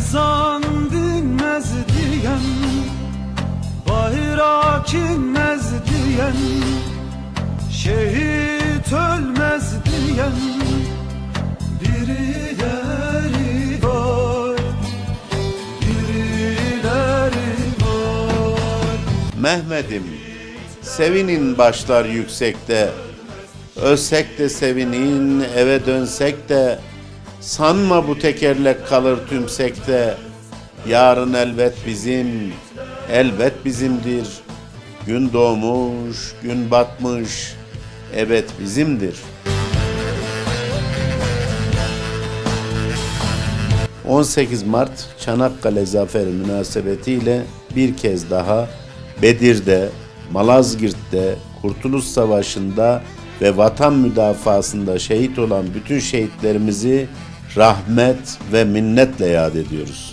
ezan dinmez diyen Bayrak inmez diyen Şehit ölmez diyen Birileri var Birileri var Mehmet'im, sevinin başlar yüksekte. Ölsek de sevinin, eve dönsek de. Sanma bu tekerlek kalır tümsekte. Yarın elbet bizim, elbet bizimdir. Gün doğmuş, gün batmış, evet bizimdir. 18 Mart Çanakkale Zaferi münasebetiyle bir kez daha Bedir'de, Malazgirt'te, Kurtuluş Savaşı'nda ve vatan müdafasında şehit olan bütün şehitlerimizi rahmet ve minnetle yad ediyoruz.